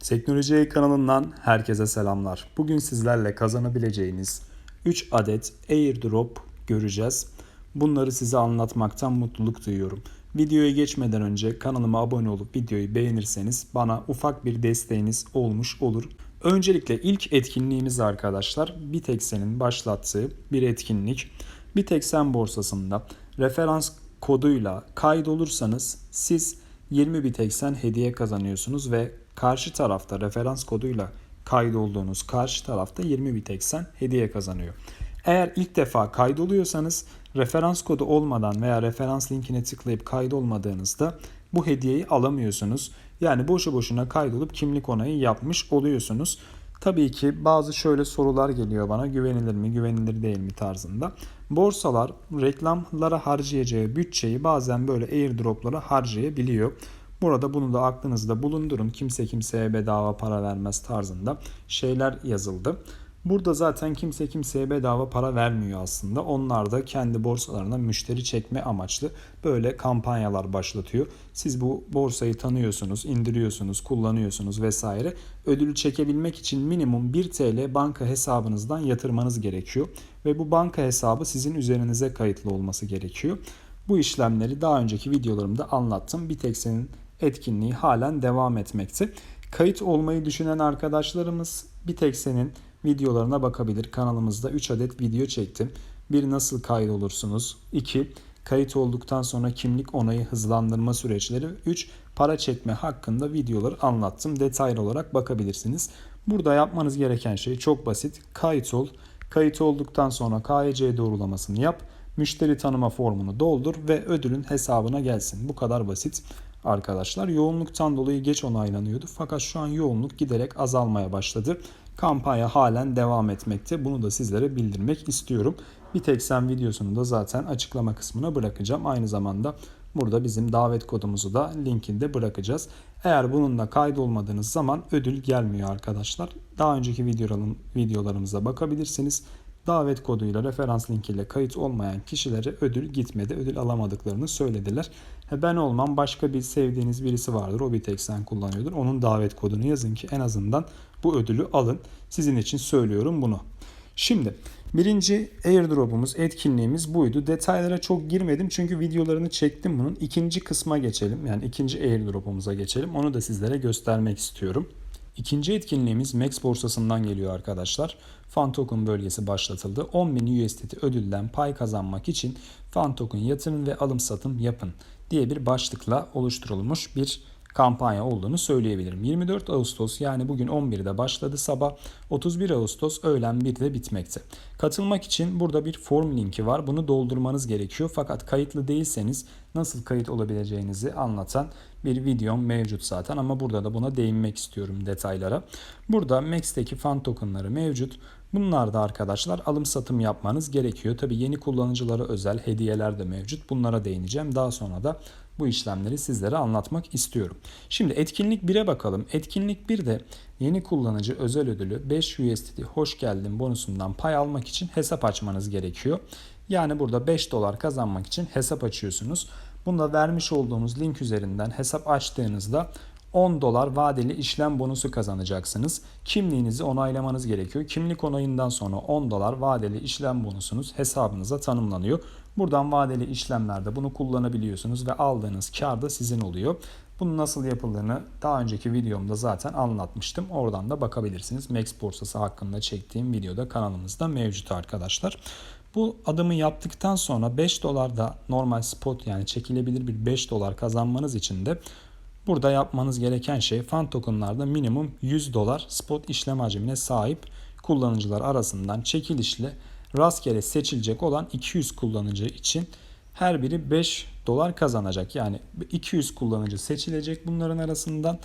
Teknoloji kanalından herkese selamlar. Bugün sizlerle kazanabileceğiniz 3 adet airdrop göreceğiz. Bunları size anlatmaktan mutluluk duyuyorum. Videoya geçmeden önce kanalıma abone olup videoyu beğenirseniz bana ufak bir desteğiniz olmuş olur. Öncelikle ilk etkinliğimiz arkadaşlar Bitexen'in başlattığı bir etkinlik. Bitexen borsasında referans koduyla kaydolursanız siz 20 Bitexen hediye kazanıyorsunuz ve karşı tarafta referans koduyla kaydolduğunuz karşı tarafta 20 Bitexen hediye kazanıyor. Eğer ilk defa kaydoluyorsanız referans kodu olmadan veya referans linkine tıklayıp kaydolmadığınızda bu hediyeyi alamıyorsunuz. Yani boşu boşuna kaydolup kimlik onayı yapmış oluyorsunuz. Tabii ki bazı şöyle sorular geliyor bana güvenilir mi güvenilir değil mi tarzında. Borsalar reklamlara harcayacağı bütçeyi bazen böyle airdroplara harcayabiliyor. Burada bunu da aklınızda bulundurun. Kimse kimseye bedava para vermez tarzında şeyler yazıldı. Burada zaten kimse kimseye bedava para vermiyor aslında. Onlar da kendi borsalarına müşteri çekme amaçlı böyle kampanyalar başlatıyor. Siz bu borsayı tanıyorsunuz, indiriyorsunuz, kullanıyorsunuz vesaire. Ödülü çekebilmek için minimum 1 TL banka hesabınızdan yatırmanız gerekiyor. Ve bu banka hesabı sizin üzerinize kayıtlı olması gerekiyor. Bu işlemleri daha önceki videolarımda anlattım. Bitex'in etkinliği halen devam etmekte. Kayıt olmayı düşünen arkadaşlarımız Bitex'in videolarına bakabilir. Kanalımızda 3 adet video çektim. Bir nasıl kaydolursunuz? 2 kayıt olduktan sonra kimlik onayı hızlandırma süreçleri. 3 para çekme hakkında videoları anlattım. Detaylı olarak bakabilirsiniz. Burada yapmanız gereken şey çok basit. Kayıt ol. Kayıt olduktan sonra KYC doğrulamasını yap. Müşteri tanıma formunu doldur ve ödülün hesabına gelsin. Bu kadar basit arkadaşlar. Yoğunluktan dolayı geç onaylanıyordu. Fakat şu an yoğunluk giderek azalmaya başladı. Kampanya halen devam etmekte. Bunu da sizlere bildirmek istiyorum. Bir tek sen videosunu da zaten açıklama kısmına bırakacağım. Aynı zamanda burada bizim davet kodumuzu da linkinde bırakacağız. Eğer bununla kaydolmadığınız zaman ödül gelmiyor arkadaşlar. Daha önceki videolarımıza bakabilirsiniz. Davet koduyla referans linkiyle kayıt olmayan kişilere ödül gitmedi, ödül alamadıklarını söylediler. Ben olmam başka bir sevdiğiniz birisi vardır. O bir tek sen kullanıyordur. Onun davet kodunu yazın ki en azından bu ödülü alın. Sizin için söylüyorum bunu. Şimdi birinci airdrop'umuz, etkinliğimiz buydu. Detaylara çok girmedim çünkü videolarını çektim bunun. İkinci kısma geçelim. Yani ikinci airdrop'umuza geçelim. Onu da sizlere göstermek istiyorum. İkinci etkinliğimiz Max borsasından geliyor arkadaşlar. Fan Token bölgesi başlatıldı. 10.000 USDT ödülden pay kazanmak için Fan Token yatırım ve alım satım yapın diye bir başlıkla oluşturulmuş bir kampanya olduğunu söyleyebilirim. 24 Ağustos yani bugün 11'de başladı sabah. 31 Ağustos öğlen 1'de bitmekte. Katılmak için burada bir form linki var. Bunu doldurmanız gerekiyor. Fakat kayıtlı değilseniz nasıl kayıt olabileceğinizi anlatan bir videom mevcut zaten ama burada da buna değinmek istiyorum detaylara. Burada Max'teki fan tokenları mevcut. Bunlar da arkadaşlar alım satım yapmanız gerekiyor. Tabi yeni kullanıcılara özel hediyeler de mevcut. Bunlara değineceğim. Daha sonra da bu işlemleri sizlere anlatmak istiyorum. Şimdi etkinlik 1'e bakalım. Etkinlik 1'de yeni kullanıcı özel ödülü 5 USDT hoş geldin bonusundan pay almak için hesap açmanız gerekiyor. Yani burada 5 dolar kazanmak için hesap açıyorsunuz. Bunda vermiş olduğumuz link üzerinden hesap açtığınızda 10 dolar vadeli işlem bonusu kazanacaksınız. Kimliğinizi onaylamanız gerekiyor. Kimlik onayından sonra 10 dolar vadeli işlem bonusunuz hesabınıza tanımlanıyor. Buradan vadeli işlemlerde bunu kullanabiliyorsunuz ve aldığınız kar da sizin oluyor. Bunun nasıl yapıldığını daha önceki videomda zaten anlatmıştım. Oradan da bakabilirsiniz. Max borsası hakkında çektiğim videoda kanalımızda mevcut arkadaşlar. Bu adımı yaptıktan sonra 5 dolar da normal spot yani çekilebilir bir 5 dolar kazanmanız için de burada yapmanız gereken şey fan tokenlarda minimum 100 dolar spot işlem hacmine sahip kullanıcılar arasından çekilişle rastgele seçilecek olan 200 kullanıcı için her biri 5 dolar kazanacak. Yani 200 kullanıcı seçilecek bunların arasından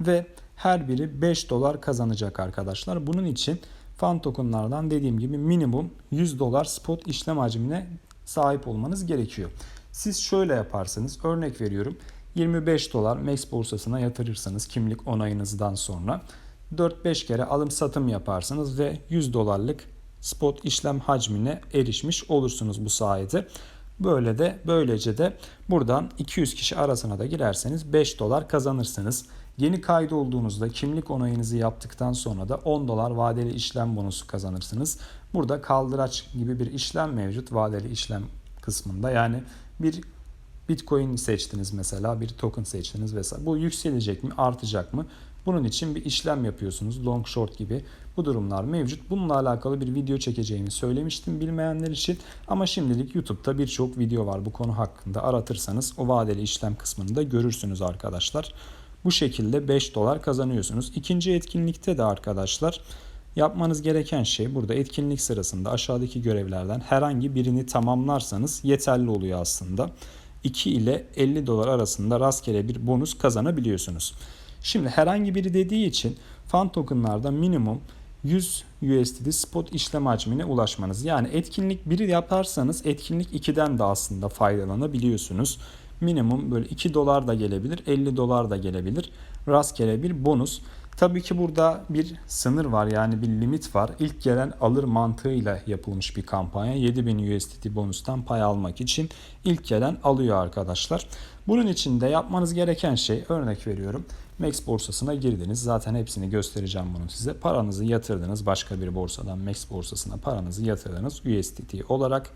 ve her biri 5 dolar kazanacak arkadaşlar. Bunun için fan tokenlardan dediğim gibi minimum 100 dolar spot işlem hacmine sahip olmanız gerekiyor. Siz şöyle yaparsınız. Örnek veriyorum. 25 dolar Max borsasına yatırırsanız kimlik onayınızdan sonra 4-5 kere alım satım yaparsınız ve 100 dolarlık spot işlem hacmine erişmiş olursunuz bu sayede. Böyle de böylece de buradan 200 kişi arasına da girerseniz 5 dolar kazanırsınız. Yeni kaydolduğunuzda kimlik onayınızı yaptıktan sonra da 10 dolar vadeli işlem bonusu kazanırsınız. Burada kaldıraç gibi bir işlem mevcut vadeli işlem kısmında. Yani bir Bitcoin seçtiniz mesela, bir token seçtiniz vesaire. Bu yükselecek mi, artacak mı? Bunun için bir işlem yapıyorsunuz. Long short gibi bu durumlar mevcut. Bununla alakalı bir video çekeceğimi söylemiştim bilmeyenler için. Ama şimdilik YouTube'da birçok video var bu konu hakkında. Aratırsanız o vadeli işlem kısmını da görürsünüz arkadaşlar. Bu şekilde 5 dolar kazanıyorsunuz. İkinci etkinlikte de arkadaşlar yapmanız gereken şey burada etkinlik sırasında aşağıdaki görevlerden herhangi birini tamamlarsanız yeterli oluyor aslında. 2 ile 50 dolar arasında rastgele bir bonus kazanabiliyorsunuz. Şimdi herhangi biri dediği için fan tokenlarda minimum 100 USDT spot işlem hacmine ulaşmanız. Yani etkinlik 1'i yaparsanız etkinlik 2'den de aslında faydalanabiliyorsunuz. Minimum böyle 2 dolar da gelebilir, 50 dolar da gelebilir. Rastgele bir bonus. Tabii ki burada bir sınır var yani bir limit var. İlk gelen alır mantığıyla yapılmış bir kampanya. 7000 USDT bonustan pay almak için ilk gelen alıyor arkadaşlar. Bunun için de yapmanız gereken şey örnek veriyorum. Max borsasına girdiniz. Zaten hepsini göstereceğim bunu size. Paranızı yatırdınız başka bir borsadan Max borsasına paranızı yatırdınız USDT olarak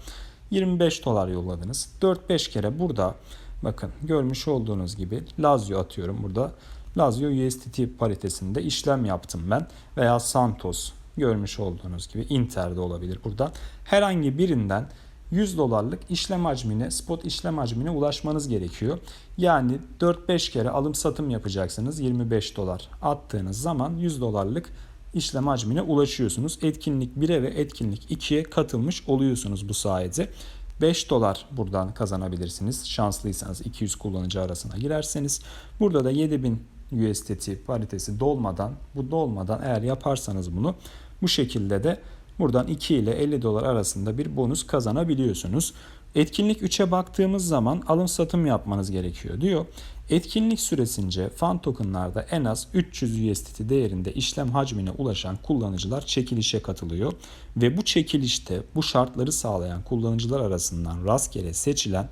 25 dolar yolladınız. 4-5 kere burada bakın görmüş olduğunuz gibi Lazio atıyorum burada. Lazio USDT paritesinde işlem yaptım ben veya Santos görmüş olduğunuz gibi Inter'de olabilir burada. Herhangi birinden 100 dolarlık işlem hacmine, spot işlem hacmine ulaşmanız gerekiyor. Yani 4-5 kere alım satım yapacaksınız 25 dolar attığınız zaman 100 dolarlık işlem hacmine ulaşıyorsunuz. Etkinlik 1'e ve etkinlik 2'ye katılmış oluyorsunuz bu sayede. 5 dolar buradan kazanabilirsiniz. Şanslıysanız 200 kullanıcı arasına girerseniz. Burada da 7000 USDT paritesi dolmadan, bu dolmadan eğer yaparsanız bunu bu şekilde de buradan 2 ile 50 dolar arasında bir bonus kazanabiliyorsunuz. Etkinlik 3'e baktığımız zaman alım satım yapmanız gerekiyor diyor. Etkinlik süresince fan tokenlarda en az 300 USDT değerinde işlem hacmine ulaşan kullanıcılar çekilişe katılıyor ve bu çekilişte bu şartları sağlayan kullanıcılar arasından rastgele seçilen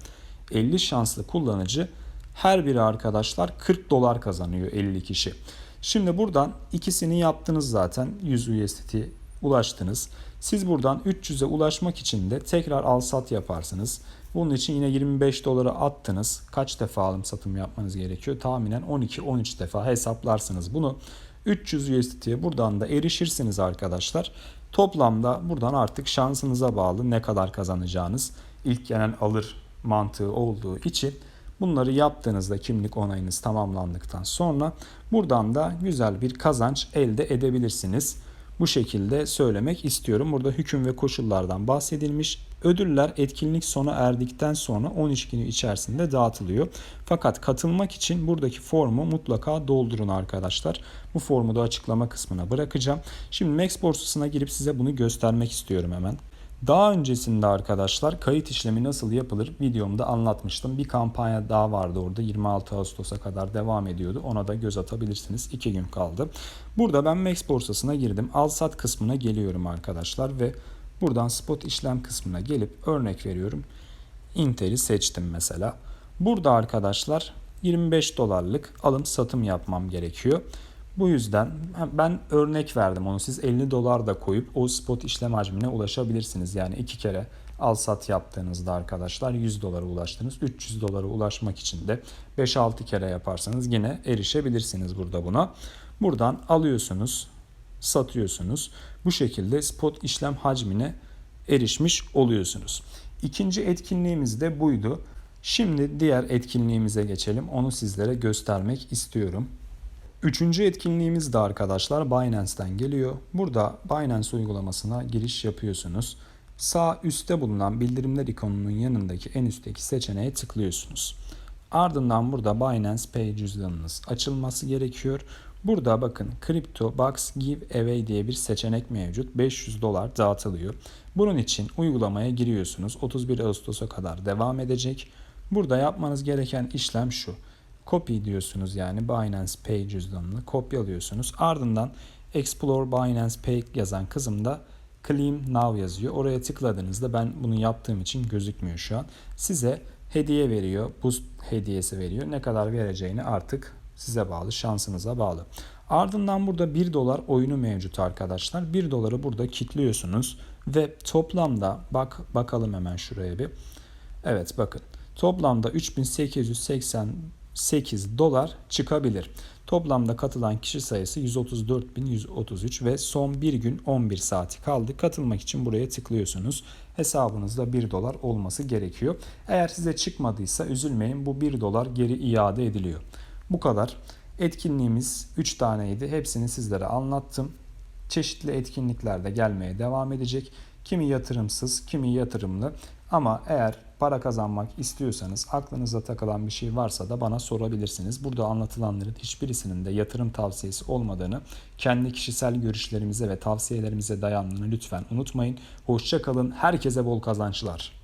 50 şanslı kullanıcı her biri arkadaşlar 40 dolar kazanıyor 50 kişi. Şimdi buradan ikisini yaptınız zaten 100 USDT ulaştınız. Siz buradan 300'e ulaşmak için de tekrar al sat yaparsınız. Bunun için yine 25 dolara attınız. Kaç defa alım satım yapmanız gerekiyor? Tahminen 12-13 defa hesaplarsınız bunu. 300 USDT'ye buradan da erişirsiniz arkadaşlar. Toplamda buradan artık şansınıza bağlı ne kadar kazanacağınız ilk gelen alır mantığı olduğu için Bunları yaptığınızda kimlik onayınız tamamlandıktan sonra buradan da güzel bir kazanç elde edebilirsiniz. Bu şekilde söylemek istiyorum. Burada hüküm ve koşullardan bahsedilmiş. Ödüller etkinlik sona erdikten sonra 13 günü içerisinde dağıtılıyor. Fakat katılmak için buradaki formu mutlaka doldurun arkadaşlar. Bu formu da açıklama kısmına bırakacağım. Şimdi Max borsasına girip size bunu göstermek istiyorum hemen. Daha öncesinde arkadaşlar kayıt işlemi nasıl yapılır videomda anlatmıştım. Bir kampanya daha vardı orada 26 Ağustos'a kadar devam ediyordu. Ona da göz atabilirsiniz. 2 gün kaldı. Burada ben Max borsasına girdim. Al sat kısmına geliyorum arkadaşlar ve buradan spot işlem kısmına gelip örnek veriyorum. Inter'i seçtim mesela. Burada arkadaşlar 25 dolarlık alım satım yapmam gerekiyor. Bu yüzden ben örnek verdim onu. Siz 50 dolar da koyup o spot işlem hacmine ulaşabilirsiniz. Yani iki kere al sat yaptığınızda arkadaşlar 100 dolara ulaştınız. 300 dolara ulaşmak için de 5-6 kere yaparsanız yine erişebilirsiniz burada buna. Buradan alıyorsunuz, satıyorsunuz. Bu şekilde spot işlem hacmine erişmiş oluyorsunuz. İkinci etkinliğimiz de buydu. Şimdi diğer etkinliğimize geçelim. Onu sizlere göstermek istiyorum. Üçüncü etkinliğimiz de arkadaşlar Binance'ten geliyor. Burada Binance uygulamasına giriş yapıyorsunuz. Sağ üstte bulunan bildirimler ikonunun yanındaki en üstteki seçeneğe tıklıyorsunuz. Ardından burada Binance Pay cüzdanınız açılması gerekiyor. Burada bakın Crypto Box Give Away diye bir seçenek mevcut. 500 dolar dağıtılıyor. Bunun için uygulamaya giriyorsunuz. 31 Ağustos'a kadar devam edecek. Burada yapmanız gereken işlem şu. Copy diyorsunuz yani Binance Pay cüzdanını kopyalıyorsunuz. Ardından Explore Binance Pay yazan kısımda Claim Now yazıyor. Oraya tıkladığınızda ben bunu yaptığım için gözükmüyor şu an. Size hediye veriyor. Boost hediyesi veriyor. Ne kadar vereceğini artık size bağlı, şansınıza bağlı. Ardından burada 1 dolar oyunu mevcut arkadaşlar. 1 doları burada kilitliyorsunuz ve toplamda bak bakalım hemen şuraya bir. Evet bakın. Toplamda 3888 dolar çıkabilir. Toplamda katılan kişi sayısı 134.133 ve son bir gün 11 saati kaldı. Katılmak için buraya tıklıyorsunuz. Hesabınızda 1 dolar olması gerekiyor. Eğer size çıkmadıysa üzülmeyin bu 1 dolar geri iade ediliyor. Bu kadar. Etkinliğimiz 3 taneydi. Hepsini sizlere anlattım. Çeşitli etkinlikler de gelmeye devam edecek. Kimi yatırımsız, kimi yatırımlı. Ama eğer para kazanmak istiyorsanız aklınıza takılan bir şey varsa da bana sorabilirsiniz. Burada anlatılanların hiçbirisinin de yatırım tavsiyesi olmadığını, kendi kişisel görüşlerimize ve tavsiyelerimize dayandığını lütfen unutmayın. Hoşça kalın. Herkese bol kazançlar.